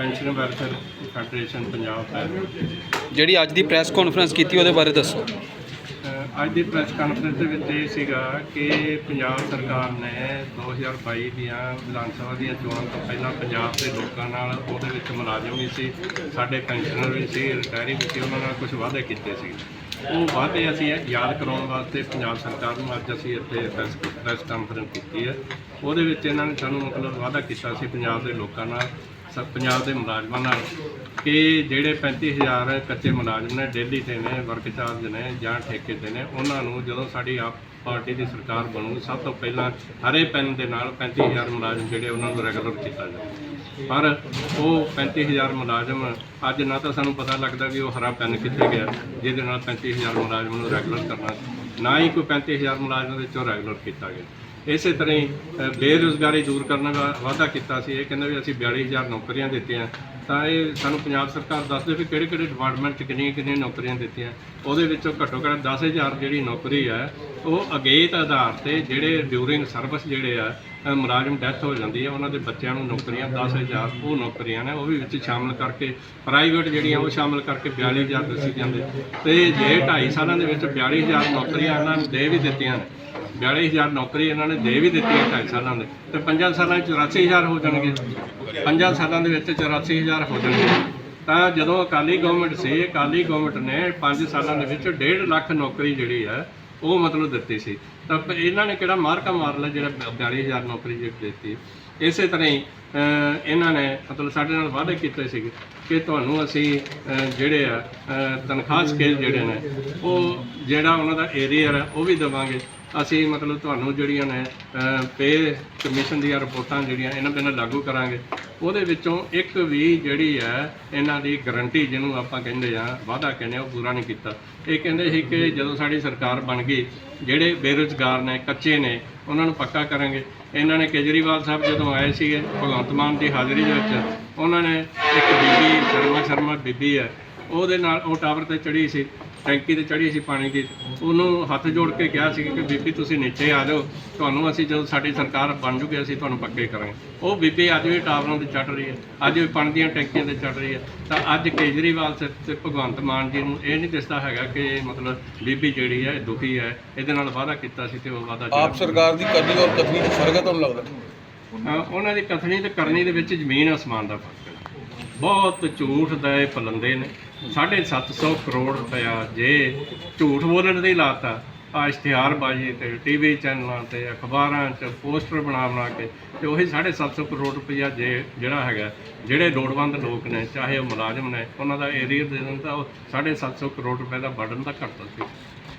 Pension welfare federation Punjab ਹੈ। ਜਿਹੜੀ ਅੱਜ ਦੀ ਪ੍ਰੈਸ ਕਾਨਫਰੰਸ ਕੀਤੀ ਉਹਦੇ ਬਾਰੇ ਦੱਸੋ। ਅ, ਅੱਜ ਦੀ ਪ੍ਰੈਸ ਕਾਨਫਰੰਸ ਦੇ ਵਿੱਚ ਇਹ ਸੀਗਾ ਕਿ ਪੰਜਾਬ ਸਰਕਾਰ ਨੇ 2022 ਦੀਆਂ ਵਿਧਾਨ ਸਭਾ ਦੀਆਂ ਚੋਣਾਂ ਤੋਂ ਪਹਿਲਾਂ ਪੰਜਾਬ ਦੇ ਲੋਕਾਂ ਨਾਲ ਉਹਦੇ ਵਿੱਚ ਮੁਲਾਜ਼ਮ ਵੀ ਸੀ ਸਾਡੇ ਪੈਨਸ਼ਨਰ ਵੀ ਸੀ ਰਿਟਾਇਰੀ ਵੀ ਸੀ ਉਹਨਾਂ ਨਾਲ ਕੁਝ ਵਾਅਦੇ ਕੀਤੇ ਸੀ। ਉਹ ਵਾਅਦੇ ਅਸੀਂ ਯਾਦ ਕਰਾਉਣ ਵਾਸਤੇ ਪੰਜਾਬ ਸਰਕਾਰ ਨੂੰ ਅੱਜ ਅਸੀਂ ਇੱਥੇ ਪ੍ਰੈਸ ਪ੍ਰੈਸ ਕਾਨਫਰੰਸ ਕੀਤੀ ਹੈ। ਉਹਦੇ ਵਿੱਚ ਇਹਨਾਂ ਨੇ ਸਾਨੂੰ ਮਤਲਬ ਵਾਅਦਾ ਕੀਤਾ ਸੀ ਪੰਜਾਬ ਦੇ ਲੋਕਾਂ ਨਾਲ ਪੰਜਾਬ ਦੇ ਮੁਲਾਜ਼ਮਾਂ ਨਾਲ ਕਿ ਜਿਹੜੇ 35000 ਕੱਚੇ ਮੁਲਾਜ਼ਮ ਨੇ, ਡੇਲੀ ਤੇ ਨੇ ਵਰਕ ਚਾਰਜ ਨੇ ਜਾਂ ਠੇਕੇ ਤੇ ਨੇ, ਉਹਨਾਂ ਨੂੰ ਜਦੋਂ ਸਾਡੀ ਆਪ ਪਾਰਟੀ ਦੀ ਸਰਕਾਰ ਬਣੂਗੀ, ਸਭ ਤੋਂ ਪਹਿਲਾਂ ਹਰੇ ਪੈਨ ਦੇ ਨਾਲ 35000 ਮੁਲਾਜ਼ਮ ਜਿਹੜੇ ਉਹਨਾਂ ਨੂੰ ਰੈਗੂਲਰ ਕੀਤਾ ਜਾਵੇ। ਪਰ ਉਹ 35000 ਮੁਲਾਜ਼ਮ ਅੱਜ ਨਾ ਤਾਂ ਸਾਨੂੰ ਪਤਾ ਲੱਗਦਾ ਵੀ ਉਹ ਹਰਾ ਪੈਨ ਕਿੱਥੇ ਗਿਆ, ਜਿਹਦੇ ਨਾਲ 35000 ਮੁਲਾਜ਼ਮ ਨੂੰ ਰੈਗੂਲਰ ਕਰਨਾ, ਨਾ ਹੀ ਕੋਈ 35000 ਮੁਲਾਜ਼ਮਾਂ ਦੇ ਵਿੱਚੋਂ ਰੈਗੂਲਰ ਕੀਤਾ ਗਿਆ। ਇਸੇ ਤਰ੍ਹਾਂ ਹੀ ਅ, ਬੇਰੁਜ਼ਗਾਰੀ ਦੂਰ ਕਰਨ ਦਾ ਵਾਅਦਾ ਕੀਤਾ ਸੀ। ਇਹ ਕਹਿੰਦੇ ਵੀ ਅਸੀਂ 42000 ਨੌਕਰੀਆਂ ਦਿੱਤੀਆਂ। ਤਾਂ ਇਹ ਸਾਨੂੰ ਪੰਜਾਬ ਸਰਕਾਰ ਦੱਸਦੇ ਵੀ ਕਿਹੜੇ ਕਿਹੜੇ ਡਿਪਾਰਟਮੈਂਟ 'ਚ ਕਿੰਨੀਆਂ ਕਿੰਨੀਆਂ ਨੌਕਰੀਆਂ ਦਿੱਤੀਆਂ। ਉਹਦੇ ਵਿੱਚੋਂ ਘੱਟੋ ਘੱਟ 10000 ਜਿਹੜੀ ਨੌਕਰੀ ਹੈ ਉਹ ਅਗੇਤ ਆਧਾਰ ਤੇ ਜਿਹੜੇ ਡਿਊਰਿੰਗ ਸਰਵਿਸ ਜਿਹੜੇ ਆ ਮੁਲਾਜ਼ਮ ਡੈਥ ਹੋ ਜਾਂਦੀ ਹੈ ਉਹਨਾਂ ਦੇ ਬੱਚਿਆਂ ਨੂੰ ਨੌਕਰੀਆਂ 10000 ਉਹ ਨੌਕਰੀਆਂ ਨੇ ਉਹ ਵੀ ਵਿੱਚ ਸ਼ਾਮਲ ਕਰਕੇ ਪ੍ਰਾਈਵੇਟ ਜਿਹੜੀਆਂ ਉਹ ਸ਼ਾਮਲ ਕਰਕੇ 42000 ਦੱਸੀ ਜਾਂਦੇ। ਤੇ ਜੇ 2.5 ਸਾਲਾਂ ਦੇ ਵਿੱਚ 42000 ਨੌਕਰੀਆਂ ਇਹਨਾਂ ਨੂੰ ਦੇ ਵੀ ਦਿੱਤੀਆਂ ਨੇ 42000 ਨੌਕਰੀ ਇਹਨਾਂ ਨੇ ਦੇ ਵੀ ਦਿੱਤੀ ਹੈ ਢਾਈ ਸਾਲਾਂ ਦੇ। ਤੇ 5 ਸਾਲਾਂ 'ਚ 84000 ਹੋ ਜਾਣਗੇ। 5 ਸਾਲਾਂ ਦੇ ਵਿੱਚ 84000 ਹੋ ਜਾਣਗੇ। ਤਾਂ ਜਦੋਂ ਅਕਾਲੀ ਗਵਰਨਮੈਂਟ ਸੀ, ਅਕਾਲੀ ਗਵਰਨਮੈਂਟ ਨੇ 5 ਸਾਲਾਂ ਦੇ ਵਿੱਚ 1.5 ਲੱਖ ਨੌਕਰੀ ਜਿਹੜੀ ਹੈ, ਉਹ ਮਤਲਬ ਦਿੱਤੀ ਸੀ। ਤਾਂ ਇਹਨਾਂ ਨੇ ਕਿਹੜਾ ਮਾਰਕਾ ਮਾਰ ਲਿਆ ਜਿਹੜਾ 42000 ਨੌਕਰੀ ਜਿਹੜੀ ਦਿੱਤੀ? ਇਸੇ ਤਰ੍ਹਾਂ ਹੀ ਇਹਨਾਂ ਨੇ ਮਤਲਬ ਸਾਡੇ ਨਾਲ ਵਾਅਦੇ ਕੀਤੇ ਸੀਗੇ ਕਿ ਤੁਹਾਨੂੰ ਅਸੀਂ ਜਿਹੜੇ ਆ ਤਨਖਾਹ ਸਕੇਲ ਜਿਹੜੇ ਨੇ, ਉਹ ਜਿਹੜਾ ਉਹਨਾਂ ਦਾ ਏਰੀਆ ਹੈ, ਉਹ ਵੀ ਦੇਵਾਂਗੇ। ਅਸੀਂ ਮਤਲਬ ਤੁਹਾਨੂੰ ਜਿਹੜੀਆਂ ਨੇ ਪੇ ਕਮਿਸ਼ਨ ਦੀਆਂ ਰਿਪੋਰਟਾਂ ਜਿਹੜੀਆਂ ਇਹਨਾਂ ਦੇ ਨਾਲ ਲਾਗੂ ਕਰਾਂਗੇ। ਉਹਦੇ ਵਿੱਚੋਂ ਇੱਕ ਵੀ ਜਿਹੜੀ ਹੈ, ਇਹਨਾਂ ਦੀ ਗਰੰਟੀ ਜਿਹਨੂੰ ਆਪਾਂ ਕਹਿੰਦੇ ਆ ਵਾਅਦਾ ਕਹਿੰਦੇ ਆ ਉਹ ਪੂਰਾ ਨਹੀਂ ਕੀਤਾ। ਇਹ ਕਹਿੰਦੇ ਸੀ ਕਿ ਜਦੋਂ ਸਾਡੀ ਸਰਕਾਰ ਬਣ ਗਈ, ਜਿਹੜੇ ਬੇਰੁਜ਼ਗਾਰ ਨੇ, ਕੱਚੇ ਨੇ, ਉਹਨਾਂ ਨੂੰ ਪੱਕਾ ਕਰਾਂਗੇ। ਇਹਨਾਂ ਨੇ ਕੇਜਰੀਵਾਲ ਸਾਹਿਬ ਜਦੋਂ ਆਏ ਸੀਗੇ, ਭਗਵੰਤ ਮਾਨ ਦੀ ਹਾਜ਼ਰੀ ਦੇ ਵਿੱਚ, ਉਹਨਾਂ ਨੇ ਇੱਕ ਬੀਬੀ ਸ਼ਰਮਾ ਸ਼ਰਮਾ ਬੀਬੀ ਹੈ, ਉਹਦੇ ਨਾਲ ਉਹ ਟਾਵਰ ਤੇ ਚੜੀ ਸੀ। ਟੈਂਕੀ ਤੇ ਚੜੀ ਸੀ ਪਾਣੀ ਦੀ ਉਹਨੂੰ ਹੱਥ ਜੋੜ ਕੇ ਕਿਹਾ ਸੀ ਕਿ ਬੀਬੀ ਤੁਸੀਂ ਨੀਚੇ ਆ ਜਾਓ ਤੁਹਾਨੂੰ ਅਸੀਂ ਜਦੋਂ ਸਾਡੀ ਸਰਕਾਰ ਬਣ ਜੂਗੀ ਅਸੀਂ ਤੁਹਾਨੂੰ ਪੱਕੇ ਕਰਾਂਗੇ। ਉਹ ਬੀਬੀ ਅੱਜ ਵੀ ਟਾਵਰਾਂ ਤੇ ਚੜ ਰਹੀ ਹੈ ਅੱਜ ਵੀ ਪਾਣੀ ਦੀਆਂ ਟੈਂਕੀਆਂ ਤੇ ਚੜ ਰਹੀ ਹੈ। ਤਾਂ ਅੱਜ ਕੇਜਰੀਵਾਲ ਤੇ ਭਗਵੰਤ ਮਾਨ ਜੀ ਨੂੰ ਇਹ ਨਹੀਂ ਦਿਸਦਾ ਹੈਗਾ ਕਿ ਮਤਲਬ ਬੀਬੀ ਜਿਹੜੀ ਹੈ ਦੁਖੀ ਹੈ ਇਹਦੇ ਨਾਲ ਵਾਅਦਾ ਕੀਤਾ ਸੀ ਤੇ ਉਹ ਵਾਅਦਾ ਆਪ ਸਰਕਾਰ ਦੀ ਕਰਨੀ ਔਰ ਕਥਨੀ ਚ ਫ਼ਰਕ ਹੈ ਤੁਹਾਨੂੰ ਲੱਗਦਾ? ਉਹਨਾਂ ਦੀ ਕਥਨੀ ਤੇ ਕਰਨੀ ਦੇ ਵਿੱਚ ਜ਼ਮੀਨ ਅਸਮਾਨ ਦਾ ਫ਼ਰਕ ਹੈ। ਬਹੁਤ ਝੂਠ ਦੇ ਪਲੰਦੇ ਨੇ। 750 ਕਰੋੜ ਰੁਪਇਆ ਜੇ ਝੂਠ ਬੋਲਣ ਦੇ ਹੀ ਲਾਤਾ। ਆ ਇਸ਼ਤਿਹਾਰਬਾਜ਼ੀ ਤੇ ਟੀਵੀ ਚੈਨਲਾਂ ਤੇ ਅਖਬਾਰਾਂ 'ਚ ਪੋਸਟਰ ਬਣਾ ਬਣਾ ਕੇ ਤੇ ਉਹੀ 750 ਕਰੋੜ ਰੁਪਇਆ ਜੇ ਜਿਹੜਾ ਹੈਗਾ, ਜਿਹੜੇ ਲੋੜਵੰਦ ਲੋਕ ਨੇ, ਚਾਹੇ ਉਹ ਮੁਲਾਜ਼ਮ ਨੇ, ਉਹਨਾਂ ਦਾ ਏਰੀਆ ਦੇ ਦਿੰਦਾ, ਉਹ 750 ਕਰੋੜ ਰੁਪਏ ਦਾ ਬਰਡਨ ਤਾਂ ਘੱਟ ਸੀ